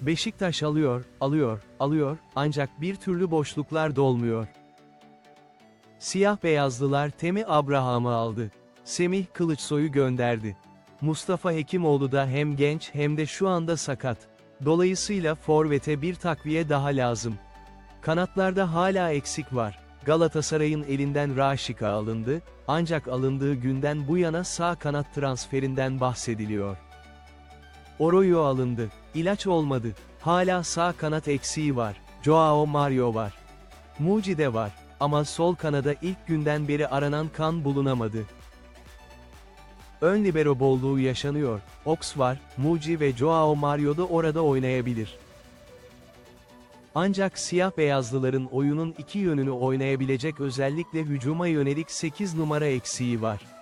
Beşiktaş alıyor, alıyor, alıyor, ancak bir türlü boşluklar dolmuyor. Siyah beyazlılar Temi Abraham'ı aldı. Semih Kılıçsoy'u gönderdi. Mustafa Hekimoğlu da hem genç hem de şu anda sakat. Dolayısıyla forvete bir takviye daha lazım. Kanatlarda hala eksik var. Galatasaray'ın elinden Raşika alındı, ancak alındığı günden bu yana sağ kanat transferinden bahsediliyor. Oroyo alındı, ilaç olmadı, hala sağ kanat eksiği var, Joao Mario var. Mucide var, ama sol kanada ilk günden beri aranan kan bulunamadı. Ön libero bolluğu yaşanıyor, Ox var, Muci ve Joao Mario da orada oynayabilir. Ancak siyah beyazlıların oyunun iki yönünü oynayabilecek özellikle hücuma yönelik 8 numara eksiği var.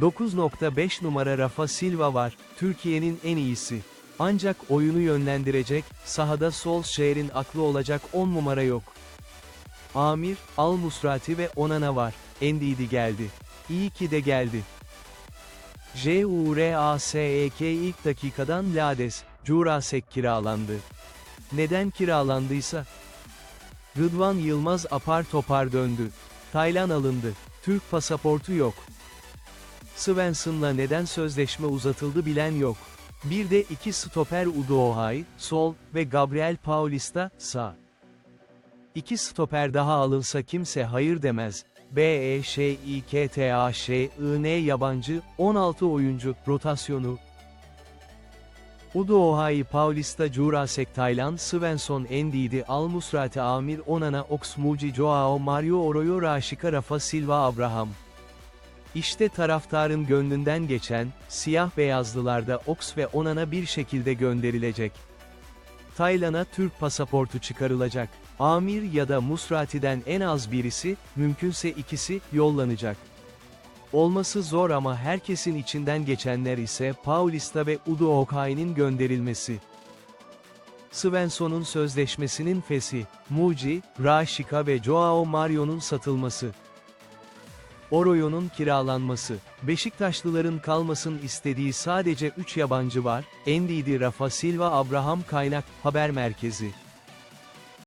9.5 numara Rafa Silva var, Türkiye'nin en iyisi. Ancak oyunu yönlendirecek, sahada sol şehrin aklı olacak 10 numara yok. Amir, Al Musrati ve Onana var, Endidi geldi. İyi ki de geldi. JURASEK ilk dakikadan Lades, Jurasek kiralandı. Neden kiralandıysa? Rıdvan Yılmaz apar topar döndü. Taylan alındı. Türk pasaportu yok. Svensson'la neden sözleşme uzatıldı bilen yok. Bir de iki stoper Udohay, sol ve Gabriel Paulista, sağ. İki stoper daha alınsa kimse hayır demez. B E Ş İ K T A Ş I N yabancı, 16 oyuncu, rotasyonu. Udo Ohai Paulista Jurasek Taylan Svensson Endidi Al Musrati Amir Onana Ox Muci Joao Mario Oroyo Raşika Rafa Silva Abraham. İşte taraftarın gönlünden geçen, siyah beyazlılarda Ox ve Onana bir şekilde gönderilecek. Taylan'a Türk pasaportu çıkarılacak. Amir ya da Musrati'den en az birisi, mümkünse ikisi, yollanacak. Olması zor ama herkesin içinden geçenler ise Paulista ve Udo Okay'ın gönderilmesi. Svensson'un sözleşmesinin fesi, Muci, Raşika ve Joao Mario'nun satılması. Oroyo'nun kiralanması. Beşiktaşlıların kalmasın istediği sadece 3 yabancı var, Endidi Rafa Silva Abraham Kaynak, Haber Merkezi.